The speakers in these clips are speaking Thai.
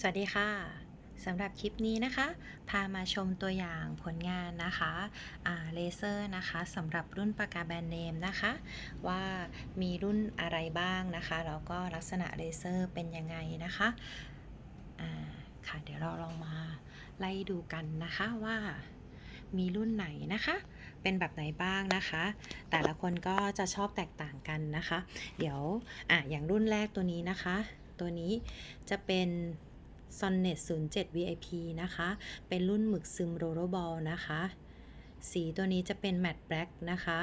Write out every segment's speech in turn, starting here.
สวัสดีค่ะสำหรับคลิปนี้นะคะ พามาชมตัวอย่างผลงานนะคะเลเซอร์นะคะสำหรับรุ่นปากกาแบรนด์เนมนะคะ ว่ามีรุ่นอะไรบ้างนะคะแล้วก็ลักษณะเลเซอร์เป็นยังไงนะคะค่ะเดี๋ยวเราลองมาไล่ดูกันนะคะว่ามีรุ่นไหนนะคะ เป็นแบบไหนบ้างนะคะ แต่ละคนก็จะชอบแตกต่างกันนะคะ เดี๋ยวอะอย่างรุ่นแรกตัวนี้นะคะ ตัวนี้จะเป็น Sonnet 07 VIP นะคะ เป็นรุ่นหมึกซึมโรโรบอลนะคะ สีตัวนี้จะเป็น Matte Black นะคะ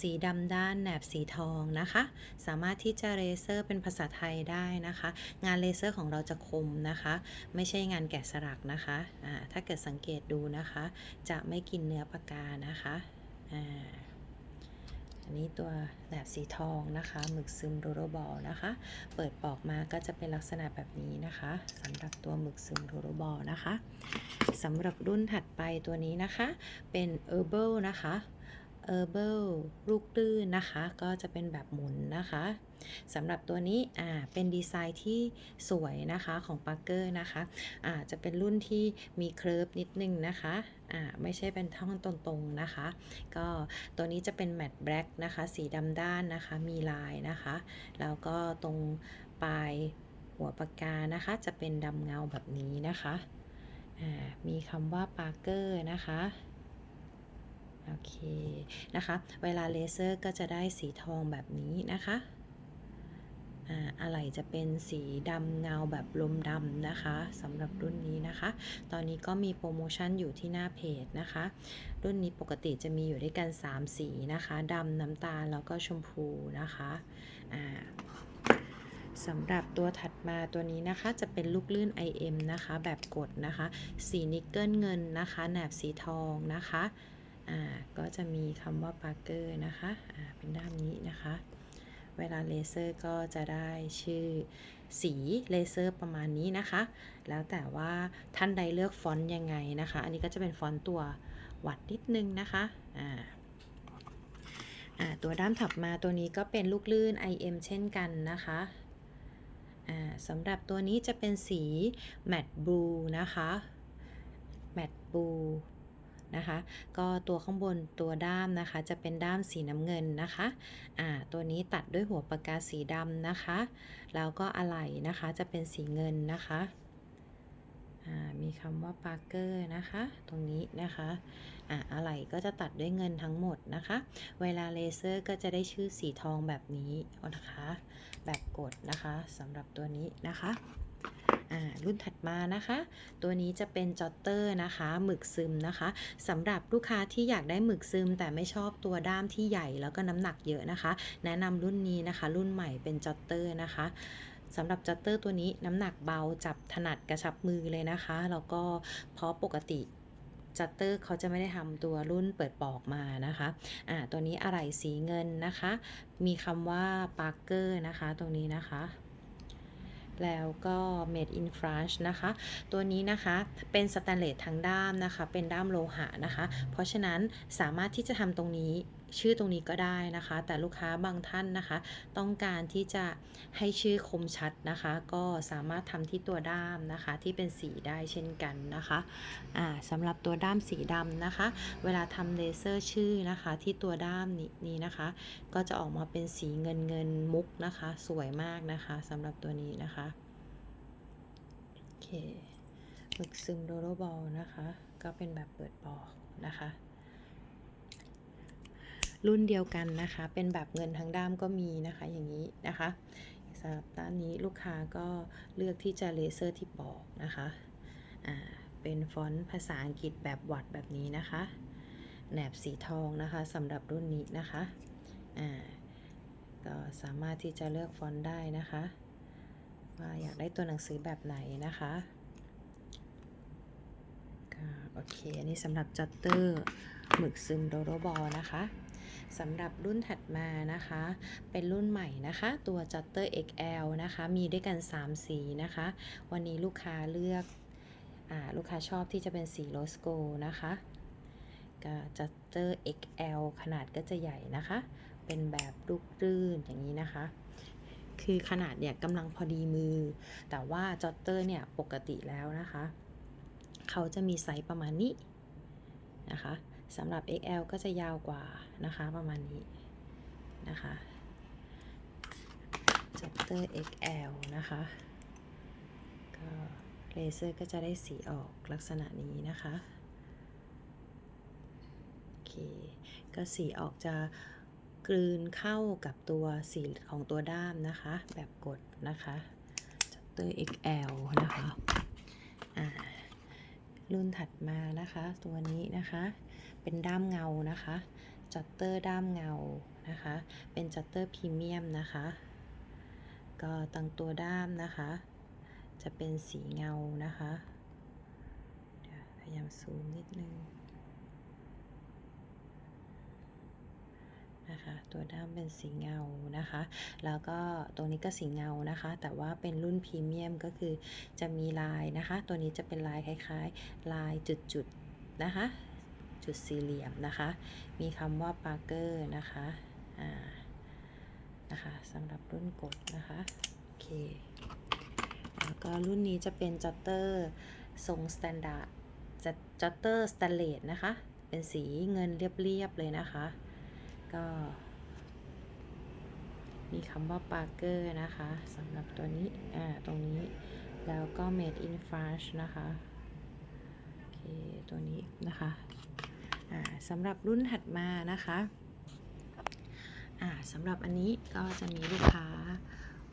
สีดำด้านแหนบสีทองนะคะ สามารถที่จะเลเซอร์เป็นภาษาไทยได้นะคะ งานเลเซอร์ของเราจะคมนะคะ ไม่ใช่งานแกะสลักนะคะอ่าถ้าเกิดสังเกตดูนะคะ จะไม่กินเนื้อปากกานะคะอ่า อันนี้ตัวแหนบสีทองนะคะหมึกซึมโรโรบอลนะคะ เปิดปอกมาก็จะเป็นลักษณะแบบนี้นะคะสำหรับตัวหมึกซึมโรโรบอลนะคะสำหรับรุ่นถัดไปตัวนี้นะคะ เป็น herbal นะคะ herbal ลูกตื้นนะคะ ก็จะเป็นแบบหมุนนะคะสำหรับตัวนี้อ่าเป็นดีไซน์ที่สวยนะคะของปาร์เกอร์นะคะอ่าจะเป็นรุ่นที่มีเคลิร์ฟนิดนึงนะคะอ่าไม่ใช่เป็นท่องตรงๆนะคะ ก็ตัวนี้จะเป็นแมตต์แบล็กนะคะ สีดำด้านนะคะ มีลายนะคะ แล้วก็ตรงปลายหัวปากกานะคะ จะเป็นดำเงาแบบนี้นะคะอ่ามีคำว่าปาร์เกอร์นะคะ โอเคนะคะ เวลาเลเซอร์ก็จะได้สีทองแบบนี้นะคะอ่าอะไหล่จะเป็นสีดำเงาแบบลมดำนะคะสำหรับรุ่นนี้นะคะ ตอนนี้ก็มีโปรโมชั่นอยู่ที่หน้าเพจนะคะ รุ่นนี้ปกติจะมีอยู่ด้วยกัน 3 สีนะคะดำน้ำตาลแล้วก็ชมพูนะคะอ่าสำหรับตัวถัดมาตัวนี้นะคะจะเป็นลูกลื่น IM นะคะ แบบกดนะคะ สีนิกเกิลเงินนะคะแหนบสีทองนะคะ อ่าก็จะมีคำว่าปาร์เกอร์นะคะอ่าเป็นด้านนี้นะคะ เวลาเลเซอร์ก็จะได้ชื่อสีเลเซอร์ประมาณนี้นะคะ แล้วแต่ว่าท่านใดเลือกฟอนต์ยังไงนะคะ อันนี้ก็จะเป็นฟอนต์ตัววัดนิดนึงนะคะอ่าตัวด้ามถัดมาตัวนี้ก็เป็นลูกลื่น IM เช่นกันนะคะสำหรับตัวนี้จะเป็นสี Matte Blue นะคะ Matte Blue นะคะ ก็ตัวข้างบนตัวด้ามนะคะ จะเป็นด้ามสีน้ำเงินนะคะอ่าตัวนี้ตัดด้วยหัวปากกาสีดำนะคะ แล้วก็อะไหล่นะคะจะเป็นสีเงินนะคะอ่ามีคำว่าปาร์เกอร์นะคะ ตรงนี้นะคะอ่าอะไหล่ก็จะตัดด้วยเงินทั้งหมดนะคะ เวลาเลเซอร์ก็จะได้ชื่อสีทองแบบนี้นะคะ แบบกดนะคะสำหรับตัวนี้นะคะ รุ่นถัดมานะคะ ตัวนี้จะเป็นจอตเตอร์นะคะหมึกซึมนะคะสำหรับลูกค้าที่อยากได้หมึกซึม แต่ไม่ชอบตัวด้ามที่ใหญ่แล้วก็น้ำหนักเยอะนะคะ แนะนำรุ่นนี้นะคะ รุ่นใหม่เป็นจอตเตอร์นะคะสำหรับจอตเตอร์ตัวนี้น้ำหนักเบาจับถนัดกระชับมือเลยนะคะแล้วก็เพราะปกติจัตเตอร์เขาจะไม่ได้ทำตัวรุ่นเปิดปอกมานะคะอ่าตัวนี้อะไหล่สีเงินนะคะ มีคำว่าปาร์เกอร์นะคะตรงนี้นะคะ แล้วก็ made in France นะคะ ตัวนี้นะคะเป็นสแตนเลสทั้งด้ามนะคะ เป็นด้ามโลหะนะคะ เพราะฉะนั้นสามารถที่จะทำตรงนี้ชื่อตรงนี้ก็ได้นะคะ แต่ลูกค้าบางท่านนะคะ ต้องการที่จะให้ชื่อคมชัดนะคะ ก็สามารถทำที่ตัวด้ามนะคะ ที่เป็นสีได้เช่นกันนะคะอ่าสำหรับตัวด้ามสีดำนะคะ เวลาทำเลเซอร์ชื่อนะคะ ที่ตัวด้ามนี้นี้นะคะ ก็จะออกมาเป็นสีเงินเงินมุกนะคะ สวยมากนะคะสำหรับตัวนี้นะคะโอเคหมึกซึมโดโรบอลนะคะ ก็เป็นแบบเปิดปอกนะคะ รุ่นเดียวกันนะคะ เป็นแบบเงินทั้งด้ามก็มีนะคะอย่างนี้นะคะสำหรับด้านนี้ลูกค้าก็เลือกที่จะเลเซอร์ที่ปอกนะคะอ่าเป็นฟอนต์ภาษาอังกฤษแบบวัดแบบนี้นะคะแหนบสีทองนะคะสำหรับรุ่นนี้นะคะอ่าก็สามารถที่จะเลือกฟอนต์ได้นะคะ ว่าอยากได้ตัวหนังสือแบบไหนนะคะโอเค อันนี้สำหรับจัตเตอร์หมึกซึมโดโรบอลนะคะ สำหรับรุ่นถัดมานะคะ เป็นรุ่นใหม่นะคะ ตัว Jutter XL นะคะ มีด้วยกัน 3 สีนะคะ วันนี้ลูกค้าเลือกอาลูกค้าชอบที่จะเป็นสีโรสโกนะคะก็ Jutter XL ขนาดก็จะใหญ่นะคะ เป็นแบบลูกรื่นอย่างนี้นะคะคือขนาดเนี่ยกำลังพอดีมือ แต่ว่าจอตเตอร์เนี่ยปกติแล้วนะคะ เขาจะมีไซส์ประมาณนี้นะคะ สำหรับ XL ก็จะยาวกว่านะคะประมาณนี้นะคะจอตเตอร์ XL นะคะก็เลเซอร์ก็จะได้สีออกลักษณะนี้นะคะโอเคก็สีออกจะกลืนเข้ากับตัวสีของตัวด้ามนะคะ แบบกดนะคะจัตเตอร์ XL นะคะอ่ารุ่นถัดมานะคะ ตัวนี้นะคะ เป็นด้ามเงานะคะจัตเตอร์ด้ามเงานะคะ เป็นจัตเตอร์พรีเมียมนะคะ ก็ตั้งตัวด้ามนะคะ จะเป็นสีเงานะคะพยายามซูมนิดนึงนะคะตัวด้ามเป็นสีเงานะคะ แล้วก็ตัวนี้ก็สีเงานะคะ แต่ว่าเป็นรุ่นพรีเมียมก็คือจะมีลายนะคะ ตัวนี้จะเป็นลายคล้ายๆ ลายจุดๆนะคะ จุดสี่เหลี่ยมนะคะ มีคำว่าปาร์เกอร์นะคะอ่านะคะสำหรับรุ่นกดนะคะโอเคแล้วก็รุ่นนี้จะเป็นจัตเตอร์ทรงสแตนดาร์ดจัตเตอร์สแตนเลสนะคะ เป็นสีเงินเรียบๆเลยนะคะ ก็ มีคำว่าปาร์เกอร์นะคะสำหรับตัวนี้อ่าตรงนี้แล้วก็ made in France นะคะ โอเค ตัวนี้นะคะ สำหรับรุ่นถัดมานะคะสำหรับอันนี้ก็จะมีลูกค้า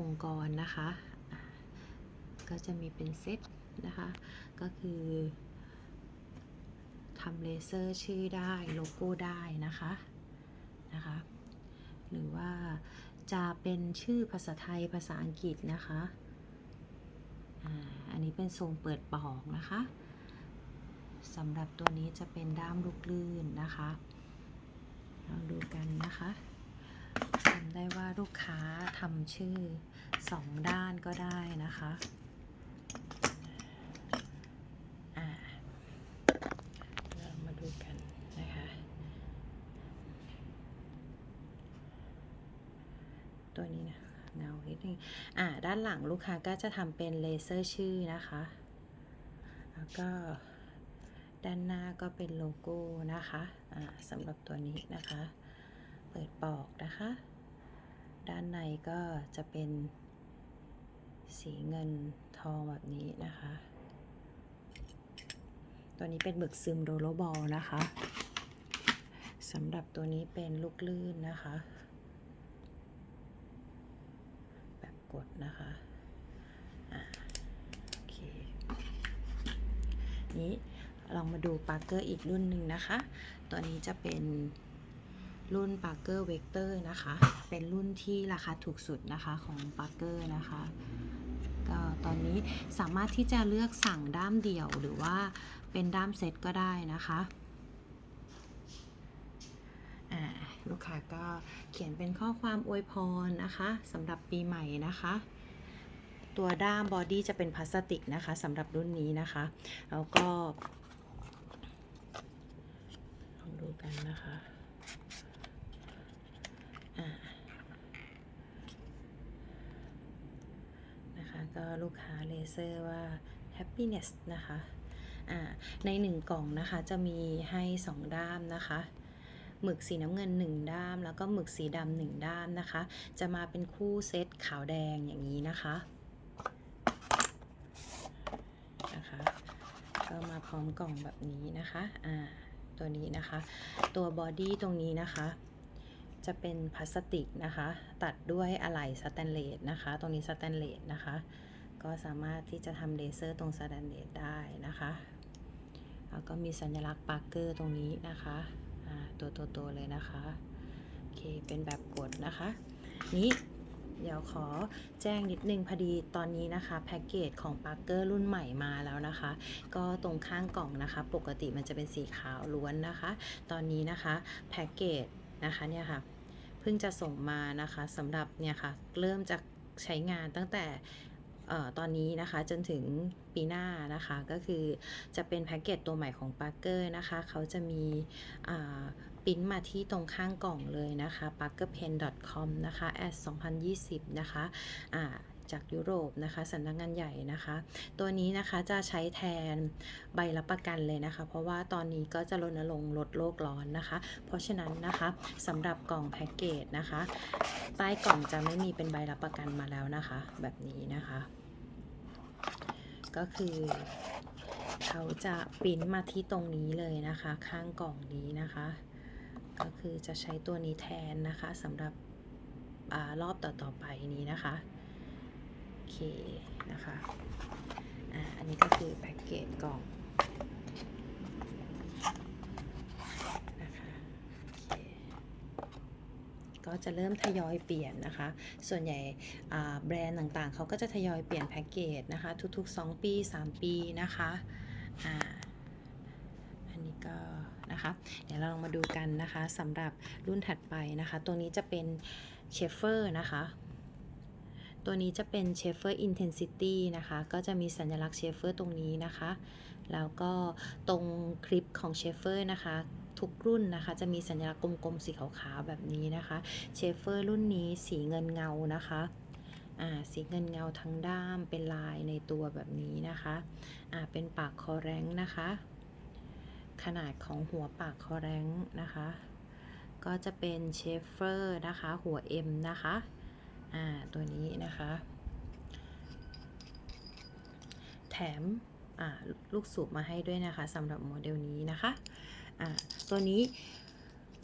องค์กรนะคะก็จะมีเป็นเซตนะคะ ก็คือทำเลเซอร์ชื่อได้โลโก้ได้นะคะนะคะ หรือว่าจะเป็นชื่อภาษาไทยภาษาอังกฤษนะคะอ่าอันนี้เป็นทรงเปิดปอกนะคะ สำหรับตัวนี้จะเป็นด้ามลูกลื่นนะคะลองดูกันนะคะจำได้ว่าลูกค้าทำชื่อสองด้านก็ได้นะคะเรามาดูกันนะคะ ตัวนี้นะคะเงานิดนึงอ่าด้านหลังลูกค้าก็จะทำเป็นเลเซอร์ชื่อนะคะ แล้วก็ ด้านหน้าก็เป็นโลโก้นะคะสำหรับตัวนี้นะคะ เปิดปอกนะคะ ด้านในก็จะเป็นสีเงินทองแบบนี้นะคะ ตัวนี้เป็นหมึกซึมโรลโลบอลนะคะสำหรับตัวนี้เป็นลูกลื่นนะคะ แบบกดนะคะอ่าโอเคนี้ ลองมาดูปาร์เกอร์อีกรุ่นหนึ่งนะคะ ตัวนี้จะเป็นรุ่นปาร์เกอร์เวกเตอร์นะคะ เป็นรุ่นที่ราคาถูกสุดนะคะของปาร์เกอร์นะคะ ก็ตอนนี้สามารถที่จะเลือกสั่งด้ามเดี่ยวหรือว่าเป็นด้ามเซตก็ได้นะคะลูกค้าก็เขียนเป็นข้อความอวยพรนะคะสำหรับปีใหม่นะคะ ตัวด้ามบอดี้จะเป็นพลาสติกนะคะสำหรับรุ่นนี้นะคะ แล้วก็ลองดู กันนะคะอ่านะคะก็ลูกค้าเลเซอร์ว่า happiness นะคะอ่าในหนึ่งกล่องนะคะจะมีให้2ด้ามนะคะหมึกสีน้ำเงิน 1 ด้าม แล้วก็หมึกสีดำหนึ่งด้ามนะคะ จะมาเป็นคู่เซตขาวแดงอย่างนี้นะคะนะคะ ก็มาพร้อมกล่องแบบนี้นะคะอ่า ตัวนี้นะคะ ตัวบอดี้ตรงนี้นะคะ จะเป็นพลาสติกนะคะ ตัดด้วยอะไหล่สแตนเลสนะคะ ตรงนี้สแตนเลสนะคะ ก็สามารถที่จะทำเลเซอร์ตรงสแตนเลสได้นะคะแล้วก็มีสัญลักษณ์ปาร์เกอร์ตรงนี้นะคะตัวโตๆเลยนะคะ โอเค เป็นแบบกดนะคะ นี้ เดี๋ยวขอแจ้งนิดนึงพอดีตอนนี้นะคะ แพ็กเกจของปาร์เกอร์รุ่นใหม่มาแล้วนะคะ ก็ตรงข้างกล่องนะคะ ปกติมันจะเป็นสีขาวล้วนนะคะ ตอนนี้นะคะแพ็กเกจนะคะเนี่ยค่ะเพิ่งจะส่งมานะคะสำหรับเนี่ยค่ะเริ่มจะใช้งานตั้งแต่เอ่อตอนนี้นะคะจนถึงปีหน้านะคะก็คือจะเป็นแพ็กเกจตัวใหม่ของ Parker นะคะ เขาจะมีอ่า ปริ้นมาที่ตรงข้างกล่องเลยนะคะ parkerpen.com นะคะ at 2020 นะคะอ่าจากยุโรปนะคะสำนักงานใหญ่นะคะ ตัวนี้นะคะจะใช้แทนใบรับประกันเลยนะคะ เพราะว่าตอนนี้ก็จะรณรงค์ลดโลกร้อนนะคะ เพราะฉะนั้นนะคะสำหรับกล่องแพ็กเกจนะคะใต้กล่องจะไม่มีเป็นใบรับประกันมาแล้วนะคะ แบบนี้นะคะ ก็คือเขาจะปิ้นมาที่ตรงนี้เลยนะคะ ข้างกล่องนี้นะคะ ก็คือจะใช้ตัวนี้แทนนะคะสำหรับอรอบต่อๆไปนี้นะคะ โอเคนะคะอ่าอันนี้ก็คือแพ็กเกจกล่องนะคะคก็จะเริ่มทยอยเปลี่ยนนะคะ ส่วนใหญ่แบรนด์ต่างๆ เขาก็จะทยอยเปลี่ยนแพ็กเกจนะคะ ทุกๆ 2 ปี 3 ปีนะคะ อ่า อันนี้ก็ เดี๋ยวเราลองมาดูกันนะคะสำหรับรุ่นถัดไปนะคะ ตัวนี้จะเป็นเชฟเฟอร์นะคะ ตัวนี้จะเป็นเชฟเฟอร์ Intensity นะคะ ก็จะมีสัญลักษณ์เชฟเฟอร์ตรงนี้นะคะ แล้วก็ตรงคลิปของเชฟเฟอร์นะคะทุกรุ่นนะคะ จะมีสัญลักษณ์กลมๆสีขาวๆแบบนี้นะคะเชฟเฟอร์รุ่นนี้สีเงินเงานะคะอ่าสีเงินเงาทั้งด้ามเป็นลายในตัวแบบนี้นะคะอ่าเป็นปากคอแรงนะคะ ขนาดของหัวปากคอแรงนะคะ ก็จะเป็นเชฟเฟอร์นะคะ หัว M นะคะ อ่า ตัวนี้นะคะ แถม อ่า ลูกสูบมาให้ด้วยนะคะสำหรับโมเดลนี้นะคะ อ่า ตัวนี้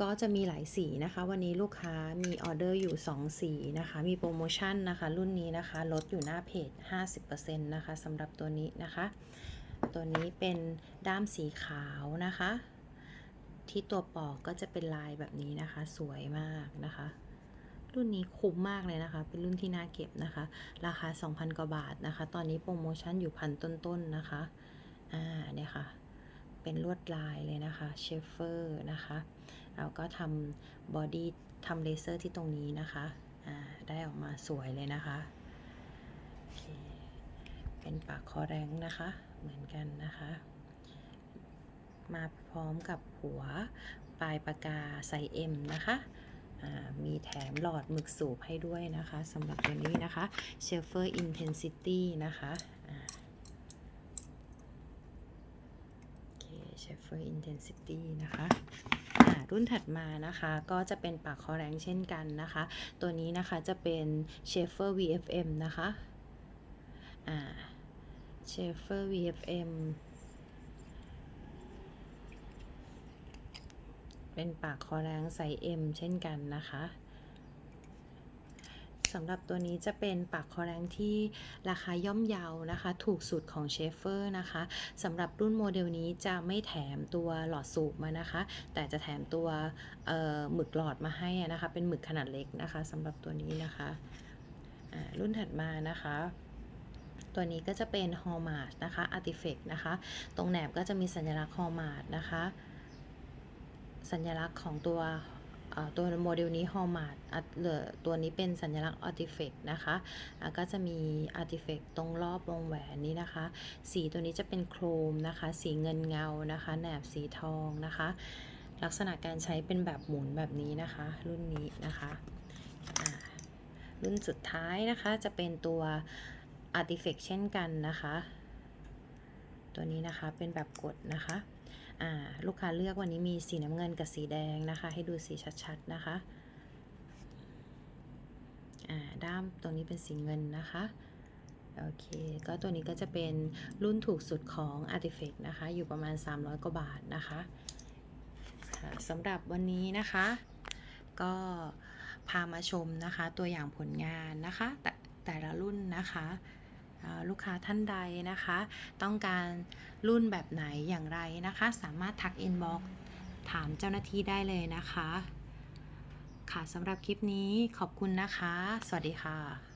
ก็จะมีหลายสีนะคะ วันนี้ลูกค้ามีออเดอร์อยู่ 2 สีนะคะ มีโปรโมชั่นนะคะ รุ่นนี้นะคะ ลดอยู่หน้าเพจ 50%นะคะสำหรับตัวนี้นะคะ ตัวนี้เป็นด้ามสีขาวนะคะ ที่ตัวปอกก็จะเป็นลายแบบนี้นะคะ สวยมากนะคะ รุ่นนี้คุ้มมากเลยนะคะ เป็นรุ่นที่น่าเก็บนะคะ ราคา 2,000 กว่าบาทนะคะ ตอนนี้โปรโมชั่นอยู่พันต้นๆนะคะ อ่าเนี่ยค่ะ เป็นลวดลายเลยนะคะ เชฟเฟอร์นะคะเราก็ทำบอดี้ทำเลเซอร์ที่ตรงนี้นะคะ อ่า ได้ออกมาสวยเลยนะคะเคเป็นปากคอแรงนะคะ เหมือนกันนะคะ มาพร้อมกับหัวปลายปากกาไซส์ M นะคะมีแถมหลอดหมึกสูบให้ด้วยนะคะสำหรับตัวนี้นะคะ s h e l f e r Intensity นะคะอ่าโอเค s h e l f e r Intensity นะคะรุ่นถัดมานะคะก็จะเป็นปากคอแรงเช่นกันนะคะ ตัวนี้นะคะจะเป็น s h e f e r VFM นะคะอ่า s h e f e r VFM เป็นปากคอแรงไซส์ M เช่นกันนะคะสำหรับตัวนี้จะเป็นปากคอแรงที่ราคาย่อมเยานะคะ ถูกสุดของเชฟเฟอร์นะคะสำหรับรุ่นโมเดลนี้จะไม่แถมตัวหลอดสูบมานะคะ แต่จะแถมตัวหมึกหลอดมาให้นะคะ เป็นหมึกขนาดเล็กนะคะสำหรับตัวนี้นะคะรุ่นถัดมานะคะ ตัวนี้ก็จะเป็นฮอลมาร์นะคะอาร์ติเฟกนะคะ ตรงแหนบก็จะมีสัญลักษณ์ฮอลมาร์นะคะ สัญลักษณ์ของตัวตัวโมเดลนี้ฮอลมาร์เหลือตัวนี้เป็นสัญลักษณ์อาร์ติเฟกนะคะอะก็จะมีอาร์ติเฟกตรงรอบวงแหวนนี้นะคะ สีตัวนี้จะเป็นโครมนะคะ สีเงินเงานะคะ แหนบสีทองนะคะ ลักษณะการใช้เป็นแบบหมุนแบบนี้นะคะ รุ่นนี้นะคะรุ่นสุดท้ายนะคะจะเป็นตัว Artifact เช่นกันนะคะ ตัวนี้นะคะเป็นแบบกดนะคะอ่าลูกค้าเลือกวันนี้มีสีน้ำเงินกับสีแดงนะคะ ให้ดูสีชัดๆนะคะอ่าด้ามตรงนี้เป็นสีเงินนะคะโอเค ก็ตัวนี้ก็จะเป็นรุ่นถูกสุดของ Artifact นะคะ อยู่ประมาณ 300 กว่าบาทนะคะสำหรับวันนี้นะคะ ก็พามาชมนะคะ ตัวอย่างผลงานนะคะ แต่แต่ละรุ่นนะคะ ลูกค้าท่านใดนะคะ ต้องการรุ่นแบบไหนอย่างไรนะคะ สามารถทักอินบ็อกถามเจ้าหน้าที่ได้เลยนะคะ ค่ะสำหรับคลิปนี้ขอบคุณนะคะ สวัสดีค่ะ